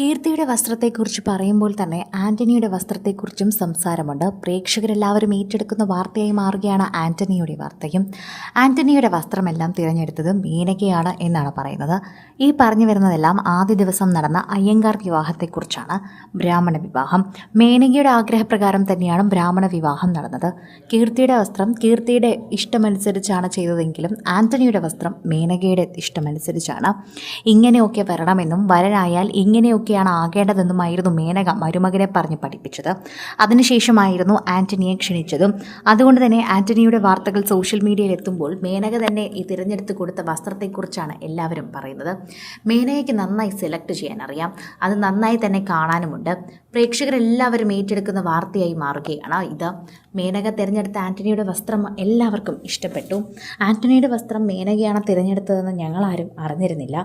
കീർത്തിയുടെ വസ്ത്രത്തെക്കുറിച്ച് പറയുമ്പോൾ തന്നെ ആന്റണിയുടെ വസ്ത്രത്തെക്കുറിച്ചും സംസാരമുണ്ട്. പ്രേക്ഷകരെല്ലാവരും ഏറ്റെടുക്കുന്ന വാർത്തയായി മാറുകയാണ് ആന്റണിയുടെ വാർത്തയും. ആന്റണിയുടെ വസ്ത്രമെല്ലാം തിരഞ്ഞെടുത്തത് മീനകയാണ് എന്നാണ് പറയുന്നത്. ഈ പറഞ്ഞു വരുന്നതെല്ലാം ആദ്യ ദിവസം നടന്ന അയ്യങ്കാർ വിവാഹത്തെക്കുറിച്ചാണ് ബ്രാഹ്മണ വിവാഹം. മേനകയുടെ ആഗ്രഹപ്രകാരം തന്നെയാണ് ബ്രാഹ്മണ വിവാഹം നടന്നത്. കീർത്തിയുടെ വസ്ത്രം കീർത്തിയുടെ ഇഷ്ടമനുസരിച്ചാണ് ചെയ്തതെങ്കിലും ആന്റണിയുടെ വസ്ത്രം മേനകയുടെ ഇഷ്ടമനുസരിച്ചാണ്. ഇങ്ങനെയൊക്കെ വരണമെന്നും വരനായാൽ ഇങ്ങനെയൊക്കെയാണ് ആകേണ്ടതെന്നുമായിരുന്നു മേനക മരുമകനെ പറഞ്ഞ് പഠിപ്പിച്ചത്. അതിനുശേഷമായിരുന്നു ആന്റണിയെ ക്ഷണിച്ചതും. അതുകൊണ്ട് തന്നെ ആന്റണിയുടെ വാർത്തകൾ സോഷ്യൽ മീഡിയയിൽ എത്തുമ്പോൾ മേനക തന്നെ ഈ തിരഞ്ഞെടുത്ത് കൊടുത്ത വസ്ത്രത്തെക്കുറിച്ചാണ് എല്ലാവരും പറയുന്നത്. മേനകയ്ക്ക് നന്നായി സെലക്ട് ചെയ്യാൻ അറിയാം അത് നന്നായി തന്നെ കാണാനുമുണ്ട്. പ്രേക്ഷകരെല്ലാവരും ഏറ്റെടുക്കുന്ന വാർത്തയായി മാറുകയാണ് ഇത്. മേനക തിരഞ്ഞെടുത്ത ആന്റണിയുടെ വസ്ത്രം എല്ലാവർക്കും ഇഷ്ടപ്പെട്ടു. ആന്റണിയുടെ വസ്ത്രം മേനകയാണ് തിരഞ്ഞെടുത്തതെന്ന് ഞങ്ങളാരും അറിഞ്ഞിരുന്നില്ല.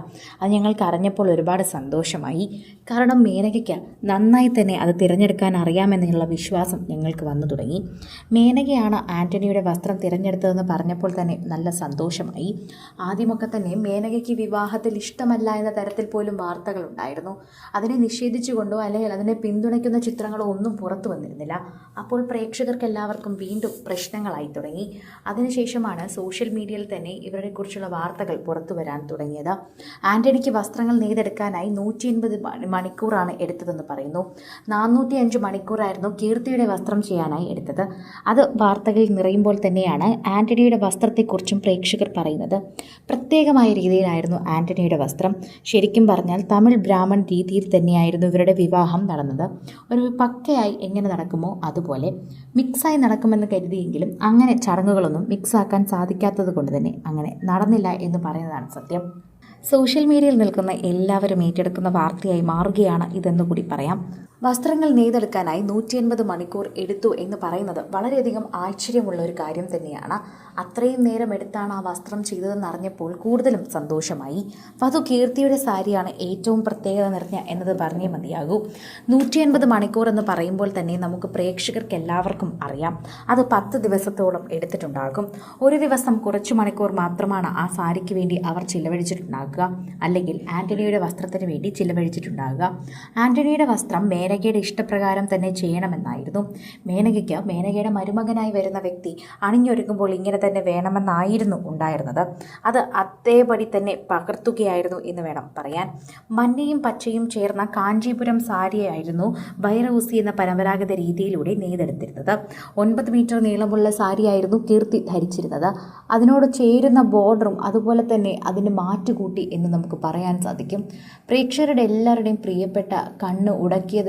അത് ഞങ്ങൾക്ക് അറിഞ്ഞപ്പോൾ ഒരുപാട് സന്തോഷമായി. കാരണം മേനകയ്ക്ക് നന്നായി തന്നെ അത് തിരഞ്ഞെടുക്കാൻ അറിയാമെന്നുള്ള വിശ്വാസം ഞങ്ങൾക്ക് വന്നു തുടങ്ങി. മേനകയാണ് ആന്റണിയുടെ വസ്ത്രം തിരഞ്ഞെടുത്തതെന്ന് പറഞ്ഞപ്പോൾ തന്നെ നല്ല സന്തോഷമായി. ആദ്യമൊക്കെ തന്നെ മേനകയ്ക്ക് വിവാഹത്തിൽ ഇഷ്ടമല്ല എന്ന തരത്തിൽ പോലും വാർത്തകളുണ്ടായിരുന്നു അതിനെ നിഷേധിച്ചുകൊണ്ടോ അല്ലെങ്കിൽ അതിനെ പിന്തുണയ്ക്കുന്ന ചിത്രങ്ങളോ ഒന്നും പുറത്തു വന്നിരുന്നില്ല. അപ്പോൾ പ്രേക്ഷകർക്ക് എല്ലാവർക്കും വീണ്ടും പ്രശ്നങ്ങളായി തുടങ്ങി. അതിനുശേഷമാണ് സോഷ്യൽ മീഡിയയിൽ തന്നെ ഇവരെക്കുറിച്ചുള്ള വാർത്തകൾ പുറത്തു വരാൻ തുടങ്ങിയത്. ആന്റണിക്ക് വസ്ത്രങ്ങൾ നെയ്തെടുക്കാനായി നൂറ്റി മണിക്കൂറാണ് എടുത്തതെന്ന് പറയുന്നു. നാനൂറ്റി അഞ്ച് മണിക്കൂറായിരുന്നു കീർത്തിയുടെ വസ്ത്രം ചെയ്യാനായി എടുത്തത്. അത് വാർത്തകളിൽ നിറയുമ്പോൾ തന്നെയാണ് ആന്റണിയുടെ വസ്ത്രത്തെക്കുറിച്ചും പ്രേക്ഷകർ പറയുന്നത്. പ്രത്യേകമായ രീതിയിലായിരുന്നു ആന്റണിയുടെ വസ്ത്രം. ശരിക്കും പറഞ്ഞാൽ തമിഴ് ബ്രാഹ്മൺ രീതിയിൽ തന്നെയായിരുന്നു ഇവരുടെ വിവാഹം നടന്നത്. ഒരു പക്കയായി എങ്ങനെ നടക്കുമോ അതുപോലെ മിക്സായി നടക്കുമെന്ന് കരുതിയെങ്കിലും അങ്ങനെ ചടങ്ങുകളൊന്നും മിക്സാക്കാൻ സാധിക്കാത്തത് കൊണ്ട് തന്നെ അങ്ങനെ നടന്നില്ല എന്ന് പറയുന്നതാണ് സത്യം. സോഷ്യൽ മീഡിയയിൽ നിൽക്കുന്ന എല്ലാവരും ഏറ്റെടുക്കുന്ന വാർത്തയായി മാറുകയാണ് ഇതെന്ന് കൂടി പറയാം. വസ്ത്രങ്ങൾ നെയ്തെടുക്കാനായി നൂറ്റി എൺപത് മണിക്കൂർ എടുത്തു എന്ന് പറയുന്നത് വളരെയധികം ആശ്ചര്യമുള്ള ഒരു കാര്യം തന്നെയാണ്. അത്രയും നേരം എടുത്താണ് ആ വസ്ത്രം ചെയ്തതെന്ന് അറിഞ്ഞപ്പോൾ കൂടുതലും സന്തോഷമായി. വധു കീർത്തിയുടെ സാരിയാണ് ഏറ്റവും പ്രത്യേകത നിറഞ്ഞ എന്നത് പറഞ്ഞേ മതിയാകൂ. നൂറ്റി എൺപത് മണിക്കൂർ എന്ന് പറയുമ്പോൾ തന്നെ നമുക്ക് പ്രേക്ഷകർക്ക് എല്ലാവർക്കും അറിയാം. അത് പത്ത് ദിവസത്തോളം എടുത്തിട്ടുണ്ടാകും. ഒരു ദിവസം കുറച്ച് മണിക്കൂർ മാത്രമാണ് ആ സാരിക്ക് വേണ്ടി അവർ ചിലവഴിച്ചിട്ടുണ്ടാകുക. അല്ലെങ്കിൽ ആന്റണിയുടെ വസ്ത്രത്തിന് വേണ്ടി ചിലവഴിച്ചിട്ടുണ്ടാകുക. ആന്റണിയുടെ വസ്ത്രം മേനകയുടെ ഇഷ്ടപ്രകാരം തന്നെ ചെയ്യണമെന്നായിരുന്നു. മേനകയ്ക്ക് മേനകയുടെ മരുമകനായി വരുന്ന വ്യക്തി അണിഞ്ഞൊരുങ്ങുമ്പോൾ ഇങ്ങനെ തന്നെ വേണമെന്നായിരുന്നു ഉണ്ടായിരുന്നത്. അത് അതേപടി തന്നെ പകർത്തുകയായിരുന്നു എന്ന് വേണം പറയാൻ. മഞ്ഞയും പച്ചയും ചേർന്ന കാഞ്ചീപുരം സാരിയായിരുന്നു വൈറൂസി എന്ന പരമ്പരാഗത രീതിയിലൂടെ നെയ്തെടുത്തിരുന്നത്. ഒൻപത് മീറ്റർ നീളമുള്ള സാരിയായിരുന്നു കീർത്തി ധരിച്ചിരുന്നത്. അതിനോട് ചേരുന്ന ബോർഡറും അതുപോലെ തന്നെ അതിന് മാറ്റുകൂട്ടി എന്ന് നമുക്ക് പറയാൻ സാധിക്കും. പ്രേക്ഷകരുടെ എല്ലാവരുടെയും പ്രിയപ്പെട്ട കണ്ണ്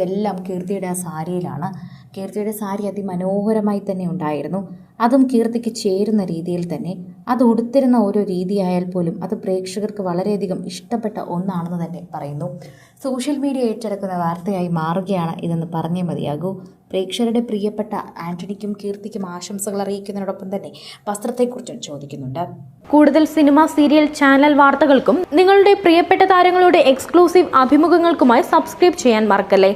ഉടക്കിയതെല്ലാം കീർത്തിയുടെ ആ സാരിയിലാണ്. കീർത്തിയുടെ സാരി അതിമനോഹരമായി തന്നെ ഉണ്ടായിരുന്നു. അതും കീർത്തിക്ക് ചേരുന്ന രീതിയിൽ തന്നെ. അത് ഉടുത്തിരുന്ന ഓരോ രീതിയായാൽ പോലും അത് പ്രേക്ഷകർക്ക് വളരെയധികം ഇഷ്ടപ്പെട്ട ഒന്നാണെന്ന് തന്നെ പറയുന്നു. സോഷ്യൽ മീഡിയ ഏറ്റെടുക്കുന്ന വാർത്തയായി മാറുകയാണ് ഇതെന്ന് പറഞ്ഞേ മതിയാകൂ. പ്രേക്ഷകരുടെ പ്രിയപ്പെട്ട ആന്റണിക്കും കീർത്തിക്കും ആശംസകൾ അറിയിക്കുന്നതിനോടൊപ്പം തന്നെ വസ്ത്രത്തെക്കുറിച്ചും ചോദിക്കുന്നുണ്ട്. കൂടുതൽ സിനിമ സീരിയൽ ചാനൽ വാർത്തകൾക്കും നിങ്ങളുടെ പ്രിയപ്പെട്ട താരങ്ങളുടെ എക്സ്ക്ലൂസീവ് അഭിമുഖങ്ങൾക്കുമായി സബ്സ്ക്രൈബ് ചെയ്യാൻ മറക്കല്ലേ?